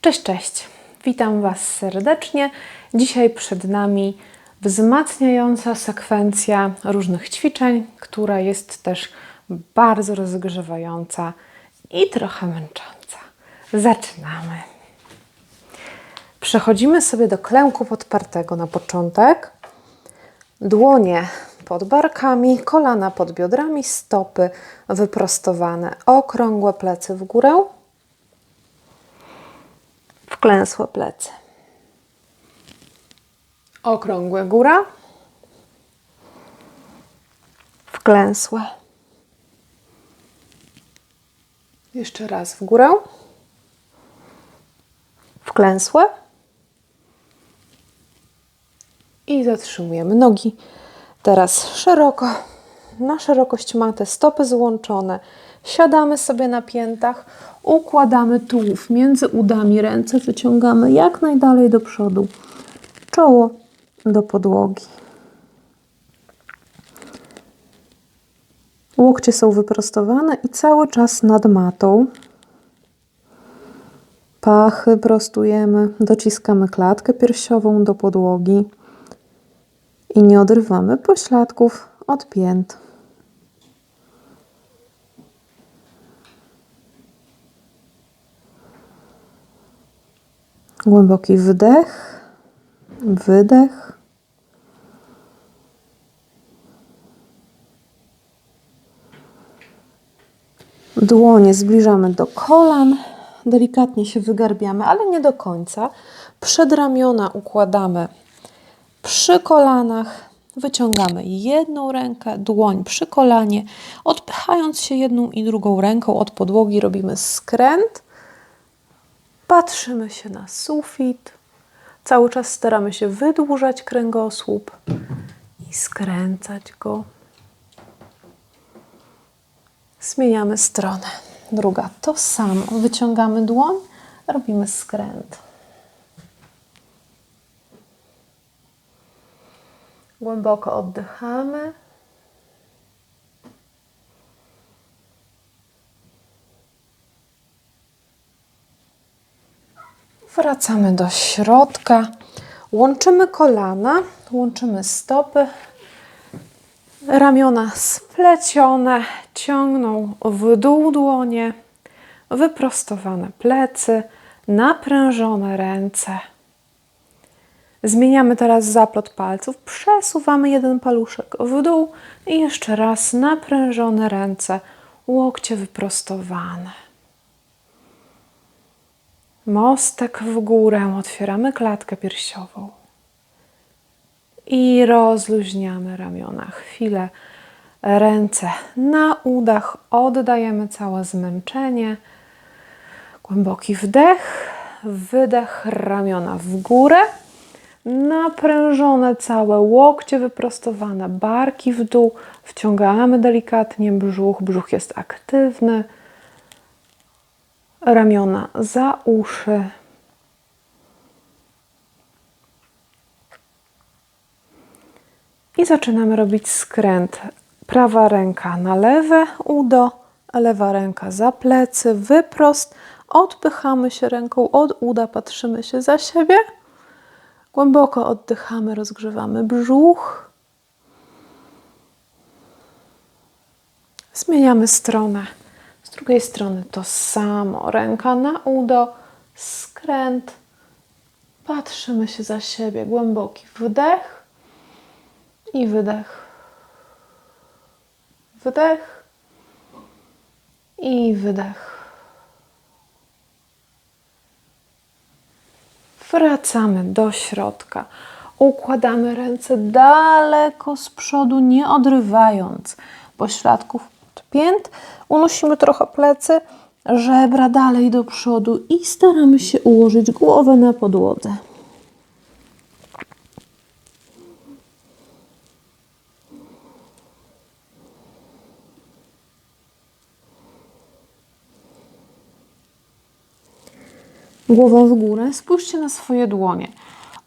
Cześć, cześć. Witam Was serdecznie. Dzisiaj przed nami wzmacniająca sekwencja różnych ćwiczeń, która jest też bardzo rozgrzewająca i trochę męcząca. Zaczynamy. Przechodzimy sobie do klęku podpartego na początek. Dłonie pod barkami, kolana pod biodrami, stopy wyprostowane, okrągłe plecy w górę, wklęsłe plecy. Okrągłe góra, wklęsłe. Jeszcze raz w górę, wklęsłe. I zatrzymujemy nogi. Teraz szeroko, na szerokość maty, stopy złączone. Siadamy sobie na piętach, układamy tułów między udami, ręce wyciągamy jak najdalej do przodu. Czoło do podłogi. Łokcie są wyprostowane i cały czas nad matą. Pachy prostujemy, dociskamy klatkę piersiową do podłogi i nie odrywamy pośladków od pięt. Głęboki wdech, wydech. Dłonie zbliżamy do kolan, delikatnie się wygarbiamy, ale nie do końca. Przedramiona układamy przy kolanach. Wyciągamy jedną rękę, dłoń przy kolanie, odpychając się jedną i drugą ręką od podłogi, robimy skręt. Patrzymy się na sufit. Cały czas staramy się wydłużać kręgosłup i skręcać go. Zmieniamy stronę. Druga to samo. Wyciągamy dłoń, robimy skręt. Głęboko oddychamy. Wracamy do środka. Łączymy kolana, łączymy stopy. Ramiona splecione, ciągną w dół dłonie, wyprostowane plecy, naprężone ręce. Zmieniamy teraz zaplot palców, przesuwamy jeden paluszek w dół i jeszcze raz naprężone ręce, łokcie wyprostowane. Mostek w górę, otwieramy klatkę piersiową i rozluźniamy ramiona. Chwilę ręce na udach, oddajemy całe zmęczenie. Głęboki wdech, wydech, ramiona w górę naprężone całe, łokcie wyprostowane, barki w dół, wciągamy delikatnie brzuch, brzuch jest aktywny, ramiona za uszy. I zaczynamy robić skręt. Prawa ręka na lewe udo, lewa ręka za plecy, wyprost. Odpychamy się ręką od uda, patrzymy się za siebie. Głęboko oddychamy, rozgrzewamy brzuch. Zmieniamy stronę. Drugiej strony to samo. Ręka na udo, skręt. Patrzymy się za siebie. Głęboki wdech i wydech. Wdech i wydech. Wracamy do środka. Układamy ręce daleko z przodu, nie odrywając pośladków pięt. Unosimy trochę plecy, żebra dalej do przodu i staramy się ułożyć głowę na podłodze. głową w górę, spójrzcie na swoje dłonie.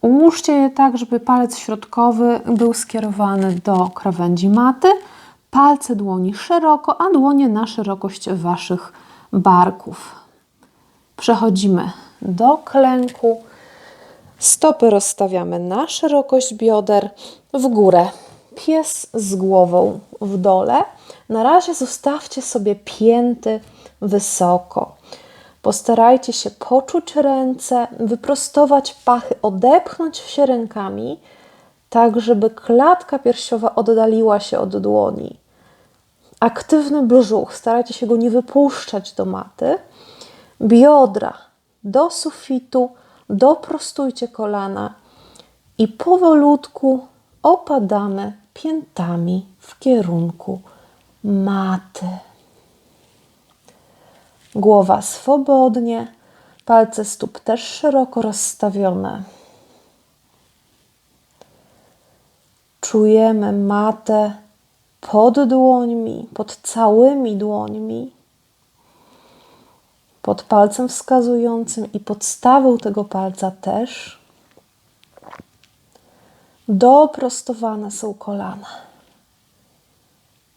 Ułóżcie je tak, żeby palec środkowy był skierowany do krawędzi maty, palce dłoni szeroko, a dłonie na szerokość Waszych barków. Przechodzimy do klęku. Stopy rozstawiamy na szerokość bioder w górę. Pies z głową w dole. Na razie zostawcie sobie pięty wysoko. Postarajcie się poczuć ręce, wyprostować pachy, odepchnąć się rękami, tak żeby klatka piersiowa oddaliła się od dłoni. Aktywny brzuch, starajcie się go nie wypuszczać do maty. Biodra do sufitu, doprostujcie kolana i powolutku opadamy piętami w kierunku maty. Głowa swobodnie, palce stóp też szeroko rozstawione. Czujemy matę pod dłońmi, pod całymi dłońmi, pod palcem wskazującym i podstawą tego palca też. Doprostowane są kolana.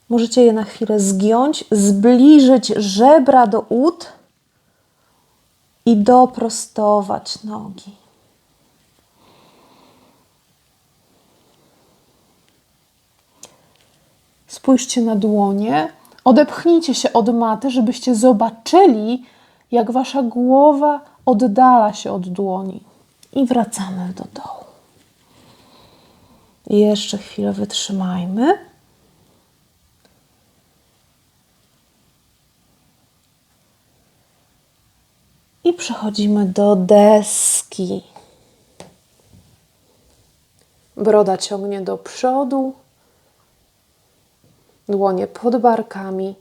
Możecie je na chwilę zgiąć, zbliżyć żebra do ud i doprostować nogi. Spójrzcie na dłonie, odepchnijcie się od maty, żebyście zobaczyli, jak wasza głowa oddala się od dłoni. I wracamy do dołu. Jeszcze chwilę wytrzymajmy. I przechodzimy do deski. Broda ciągnie do przodu, dłonie pod barkami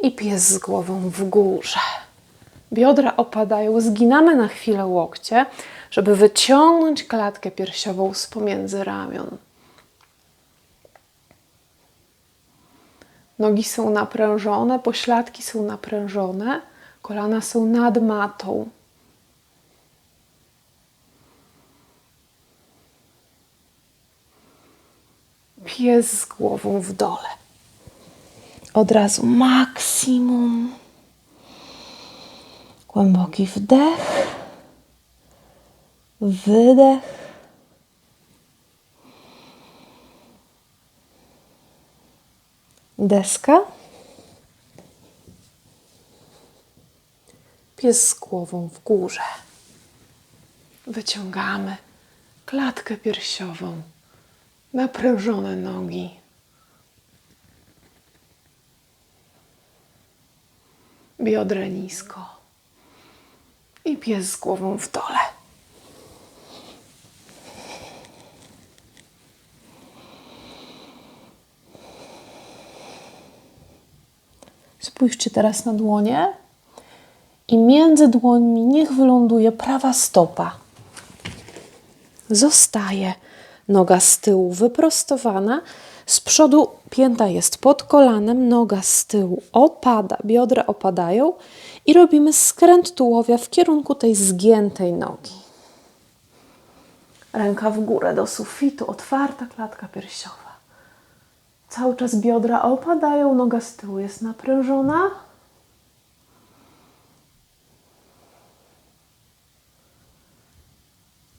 i pies z głową w górze. Biodra opadają, zginamy na chwilę łokcie, żeby wyciągnąć klatkę piersiową z pomiędzy ramion. Nogi są naprężone, pośladki są naprężone, kolana są nad matą. Pies z głową w dole. Od razu maksimum. Głęboki wdech, wydech. Deska. Pies z głową w górze. Wyciągamy klatkę piersiową, naprężone nogi. Biodra nisko i pies z głową w dole. Spójrzcie teraz na dłonie i między dłońmi niech wyląduje prawa stopa. Zostaje noga z tyłu wyprostowana, z przodu pięta jest pod kolanem, noga z tyłu opada, biodra opadają i robimy skręt tułowia w kierunku tej zgiętej nogi. Ręka w górę do sufitu, otwarta klatka piersiowa. Cały czas biodra opadają, noga z tyłu jest naprężona.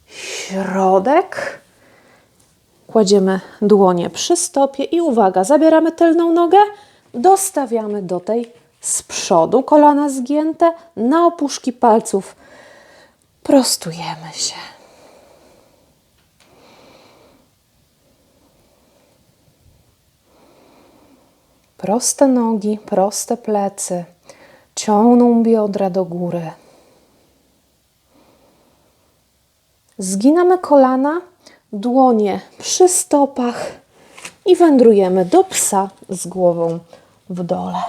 Środek. Kładziemy dłonie przy stopie i uwaga, zabieramy tylną nogę, dostawiamy do tej z przodu, kolana zgięte, na opuszki palców prostujemy się. Proste nogi, proste plecy, ciągną biodra do góry. Zginamy kolana, dłonie przy stopach i wędrujemy do psa z głową w dole.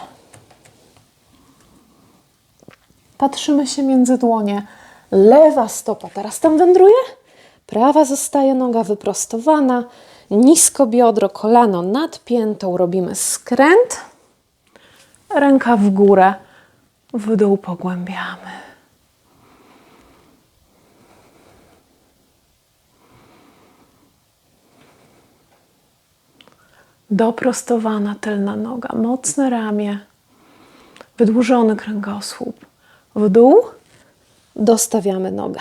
Patrzymy się między dłonie. Lewa stopa teraz tam wędruje, prawa zostaje noga wyprostowana, nisko biodro, kolano nad piętą, robimy skręt, ręka w górę, w dół pogłębiamy. Doprostowana tylna noga, mocne ramię, wydłużony kręgosłup. W dół, dostawiamy nogę.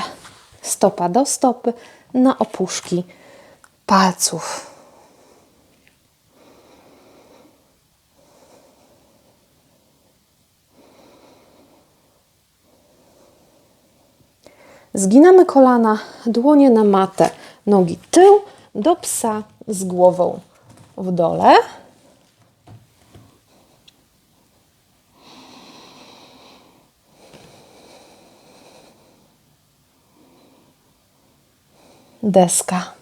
Stopa do stopy na opuszki palców. Zginamy kolana, dłonie na matę, nogi tył do psa z głową w dole. Deska.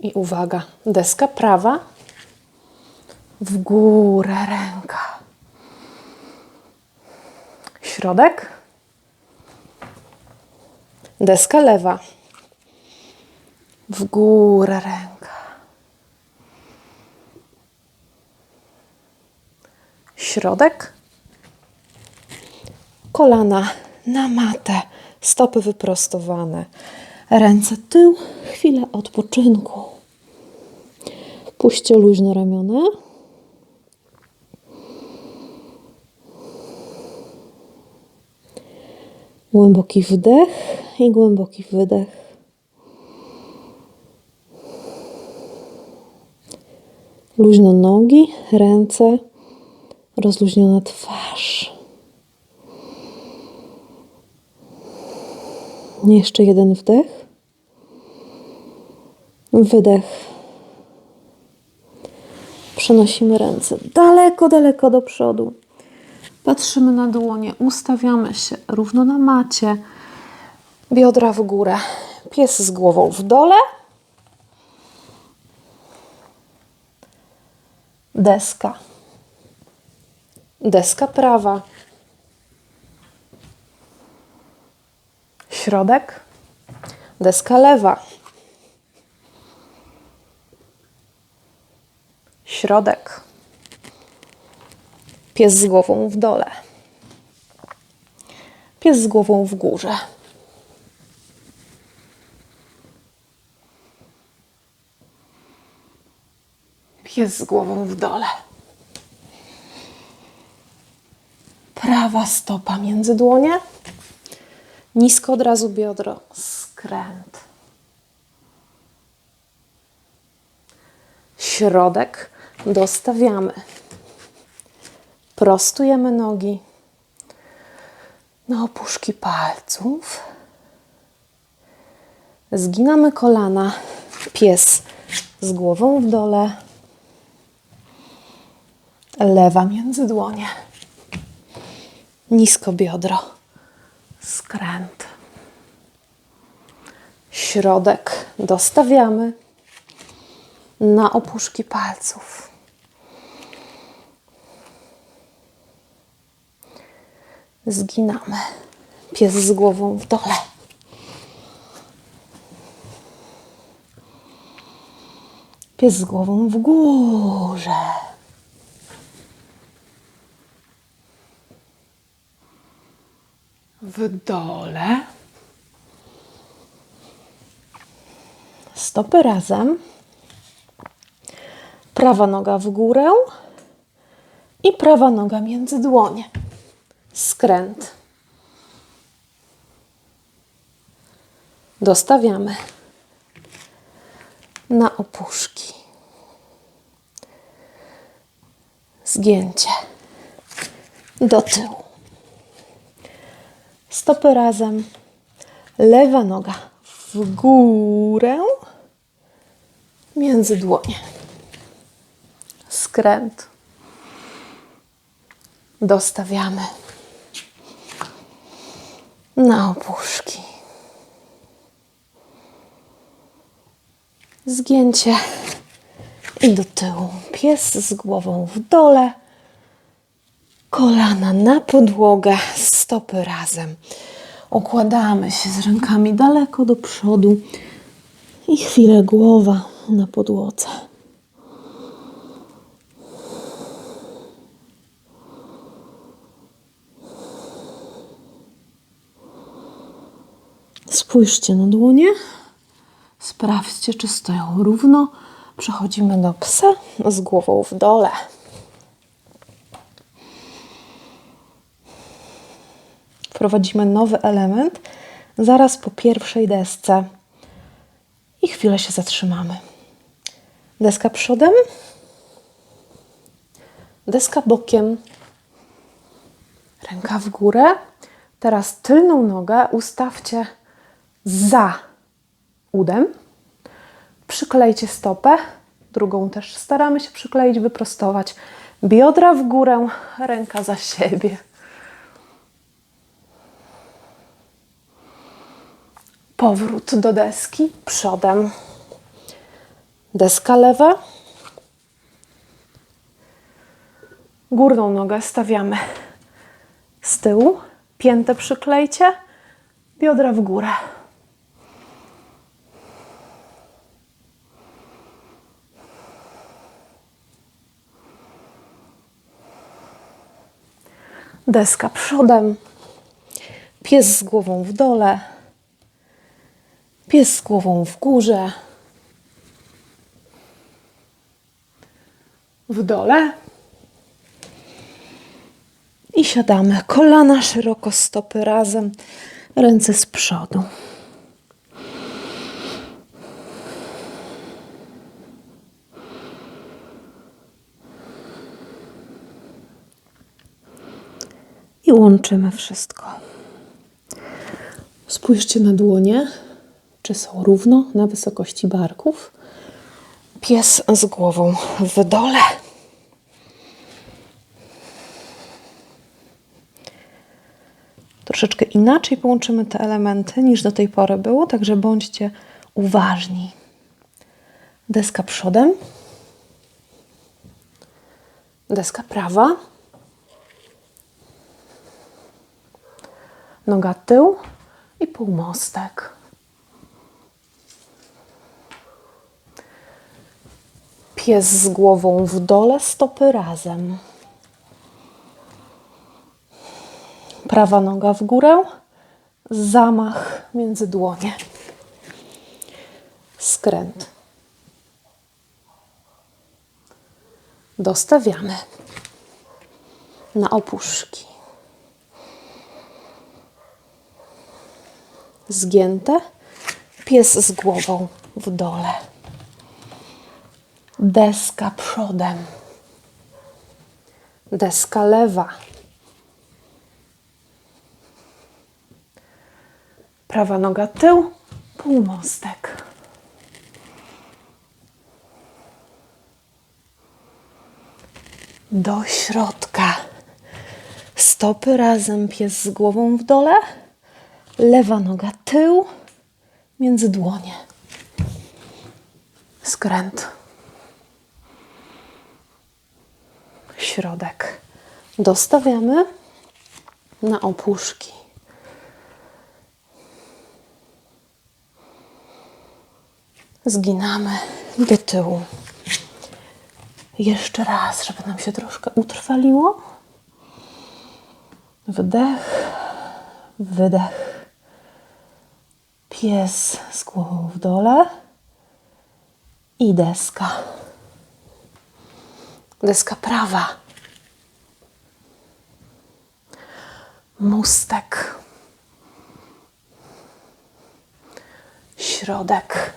I uwaga, deska prawa w górę ręka. Środek. Deska lewa. W górę ręka. Środek. Kolana na matę. Stopy wyprostowane. Ręce tył. Chwilę odpoczynku. Puśćcie luźno ramiona. Głęboki wdech i głęboki wydech. Luźno nogi, ręce, rozluźniona twarz. Jeszcze jeden wdech. Wydech. Przenosimy ręce daleko, daleko do przodu. Patrzymy na dłonie, ustawiamy się równo na macie. Biodra w górę. Pies z głową w dole. Deska. Deska prawa. Środek. Deska lewa. Środek. Pies z głową w dole. Pies z głową w górze. Pies z głową w dole. Prawa stopa między dłonie. Nisko od razu biodro. Skręt. Środek dostawiamy. Prostujemy nogi na opuszki palców. Zginamy kolana. Pies z głową w dole. Lewa między dłonie. Nisko biodro. Skręt. Środek dostawiamy na opuszki palców. Zginamy. Pies z głową w dole. Pies z głową w górze. W dole. Stopy razem. Prawa noga w górę i prawa noga między dłonie. Skręt. Dostawiamy na opuszki. Zgięcie do tyłu. Stopy razem. Lewa noga w górę między dłonie. Skręt. Dostawiamy na opuszki. Zgięcie i do tyłu. Pies z głową w dole. Kolana na podłogę, stopy razem. Układamy się z rękami daleko do przodu i chwilę głowa na podłodze. Spójrzcie na dłonie. Sprawdźcie, czy stoją równo. Przechodzimy do psa z głową w dole. Wprowadzimy nowy element zaraz po pierwszej desce i chwilę się zatrzymamy. Deska przodem, deska bokiem, ręka w górę. Teraz tylną nogę ustawcie za udem. Przyklejcie stopę, drugą też staramy się przykleić, wyprostować. Biodra w górę, ręka za siebie. Powrót do deski przodem. Deska lewa. Górną nogę stawiamy z tyłu. Piętę przyklejcie. Biodra w górę. Deska przodem. Pies z głową w dole. Pies z głową w górze. W dole. I siadamy. Kolana szeroko, stopy razem, ręce z przodu. I łączymy wszystko. Spójrzcie na dłonie, czy są równo na wysokości barków. Pies z głową w dole. Troszeczkę inaczej połączymy te elementy niż do tej pory było, także bądźcie uważni. Deska przodem, deska prawa, noga tył i półmostek. Pies z głową w dole, stopy razem. Prawa noga w górę, zamach między dłonie. Skręt. Dostawiamy na opuszki. Zgięte, pies z głową w dole. Deska przodem. Deska lewa. Prawa noga tył, półmostek. Do środka. Stopy razem, pies z głową w dole. Lewa noga tył, między dłonie. Skręt. Środek. Dostawiamy na opuszki. Zginamy do tyłu. Jeszcze raz, żeby nam się troszkę utrwaliło. Wdech, wydech. Pies z głową w dole i deska. Deska prawa. Mustek. Środek.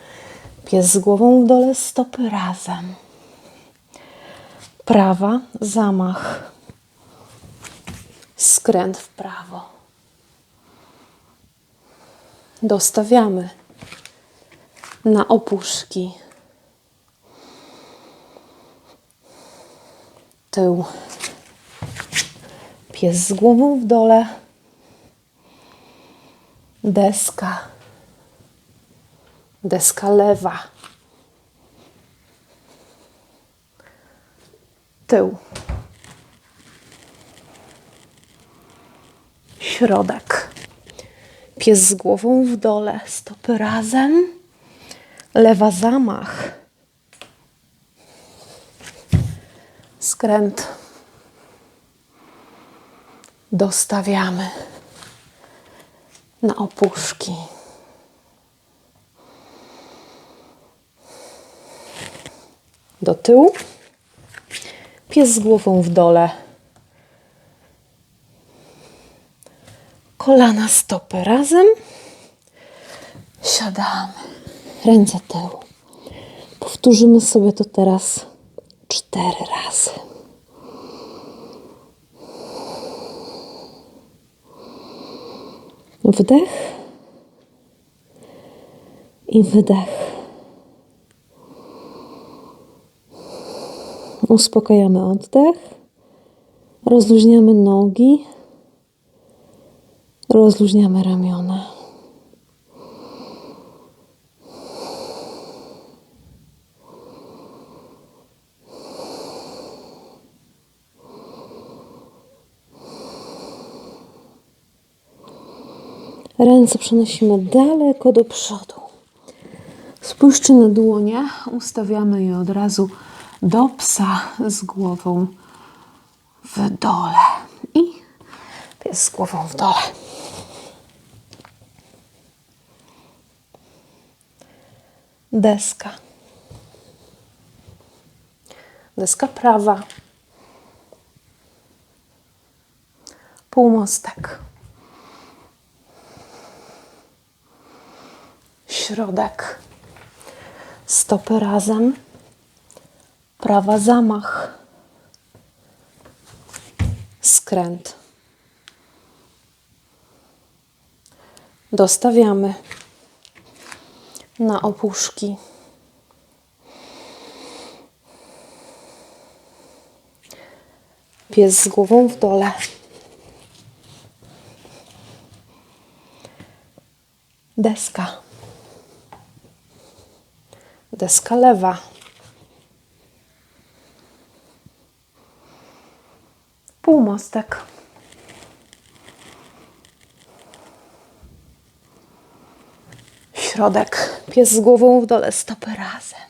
Pies z głową w dole, stopy razem. Prawa, zamach. Skręt w prawo. Dostawiamy na opuszki. Tył. Pies z głową w dole. Deska. Deska lewa, tył, środek, pies z głową w dole, stopy razem, lewa zamach, skręt, dostawiamy na opuszki. do tyłu. Pies z głową w dole. Kolana, stopy razem. Siadamy. Ręce tył. Powtórzymy sobie to teraz cztery razy. Wdech i wydech. Uspokajamy oddech. Rozluźniamy nogi. Rozluźniamy ramiona. Ręce przenosimy daleko do przodu. Spójrzcie na dłonie, ustawiamy je od razu do psa z głową w dole. I pies z głową w dole. Deska. Deska prawa. Półmostek. Środek. Stopy razem. Prawa zamach. Skręt. Dostawiamy na opuszki. Pies z głową w dole. Deska. Deska lewa. Półmostek. Środek. Pies z głową w dole, stopy razem.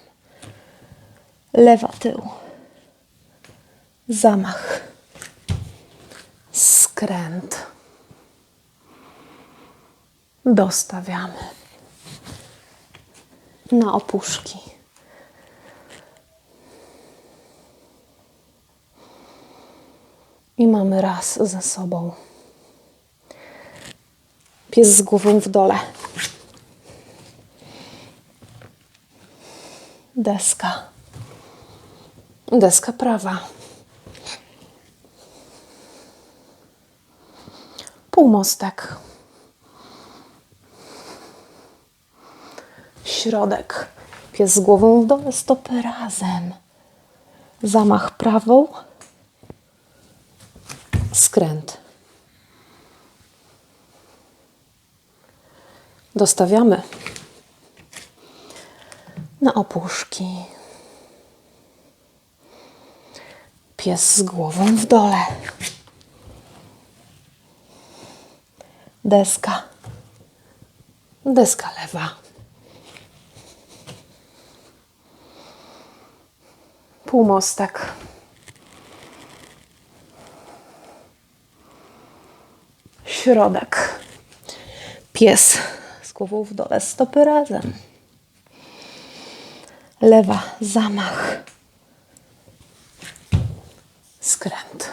Lewa tył. Zamach. Skręt. Dostawiamy na opuszki. I mamy raz za sobą. Pies z głową w dole. Deska. Deska prawa. Półmostek. Środek. Pies z głową w dole, stopy razem. Zamach prawą. Skręt. Dostawiamy na opuszki. Pies z głową w dole. Deska. Deska lewa. Półmostek. Środek. Pies z głową w dole, stopy razem. Lewa, zamach. Skręt.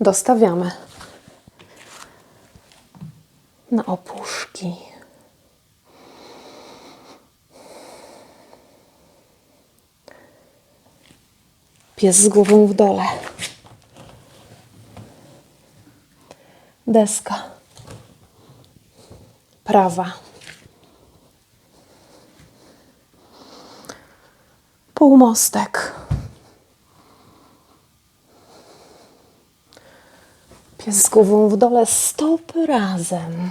Dostawiamy na opuszki. Pies z głową w dole. Deska. Prawa. Półmostek. Pies z głową w dole, stopy razem.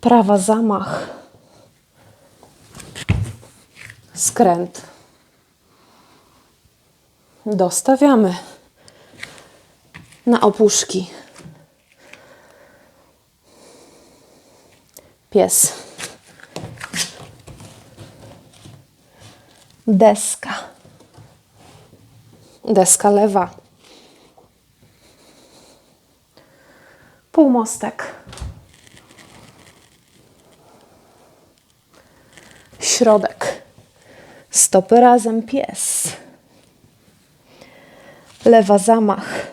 Prawa zamach. Skręt. Dostawiamy na opuszki. Pies. Deska. Deska lewa. Półmostek. Środek. Stopy razem, pies. Lewa zamach.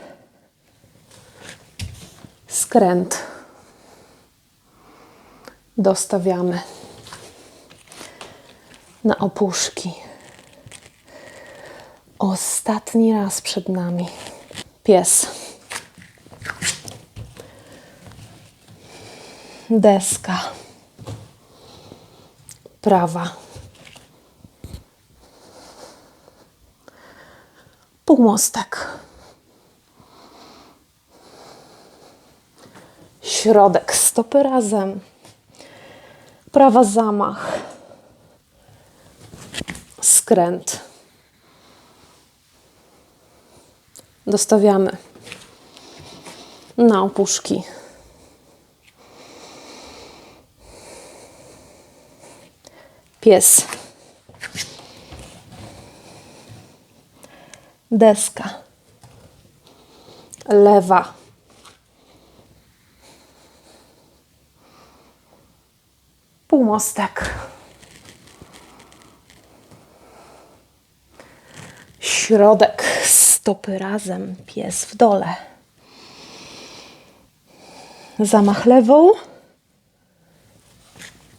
Skręt. Dostawiamy na opuszki. Ostatni raz przed nami. Pies. Deska. Prawa. Półmostek. Środek. Stopy razem. Prawa zamach. Skręt. Dostawiamy na opuszki. Pies. Deska. Lewa. Półmostek. Środek. Stopy razem. Pies w dole. Zamach lewą.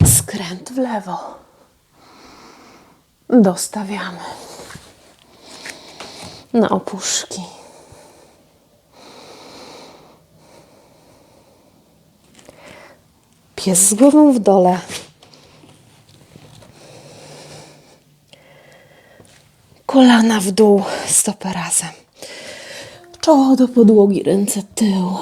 Skręt w lewo. Dostawiamy na opuszki. Pies z głową w dole. Kolana w dół, stopy razem. Czoło do podłogi, ręce tył.